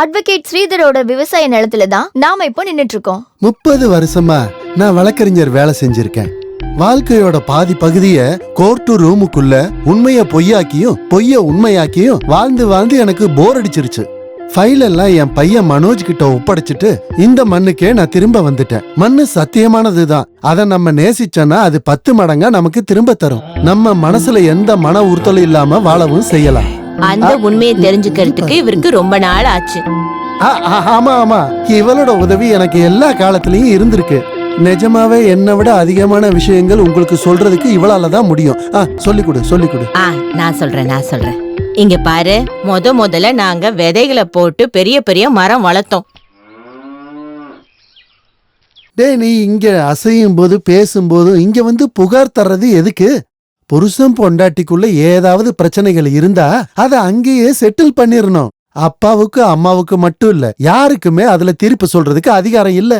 Advocate ஸ்ரீதரோட விவசாய நிலத்துல தான் நாம இப்போ நின்னுட்டு இருக்கோம் முப்பது வருஷமா நான் வழக்கறிஞர் வேலை செஞ்சிருக்கேன். வாழ்க்கையோட பாதி பகுதிய கோர்ட்டு ரூமுக்குள்ள உண்மைய பொய்யாக்கியும் பொய்ய உண்மையாக்கியும் வாழ்ந்து வாழ்ந்து எனக்கு போர் அடிச்சிருச்சு. ஃபைல் எல்லாம் என் பையன் மனோஜ் கிட்ட ஒப்படைச்சிட்டு இந்த மண்ணுக்கே நான் திரும்ப வந்துட்டேன். மண்ணு சத்தியமானதுதான் அதை நம்ம நேசிச்சோன்னா அது பத்து மடங்கா நமக்கு திரும்ப தரும். நம்ம மனசுல எந்த மன உறுத்தலும் இல்லாம வாழவும் செய்யலாம். அந்த உண்மையை தெரிஞ்சுக்கிறதுக்கு இவருக்கு ரொம்ப நாள் ஆச்சு. ஆமா ஆமா. இவளோட உதவி எனக்கு எல்லா காலத்திலயும் இருந்திருக்கு. நிஜமாவே என்னை விட அதிகமான விஷயங்கள் உங்களுக்கு சொல்றதுக்கு இவளால தான் முடியும். சொல்லி கொடு சொல்லி கொடு. நான் சொல்றேன் நான் சொல்றேன். இங்க பாரு முத முதல்ல நாங்க விதைகளை போட்டு பெரிய பெரிய மரம் வளர்த்தோம். டேய் நீ இங்க அசையும் போது பேசும்போது இங்க வந்து புகார் தர்றது எதுக்கு? புருஷன் பொண்டாட்டிக்குள்ள ஏதாவது பிரச்சனைகள் இருந்தா அத அங்கேயே செட்டில் பண்ணிரணும். அப்பாவுக்கு அம்மாவுக்கு மட்டும் இல்ல. யாருக்குமே அதுல தீர்ப்பு சொல்றதுக்கு அதிகாரம் இல்ல.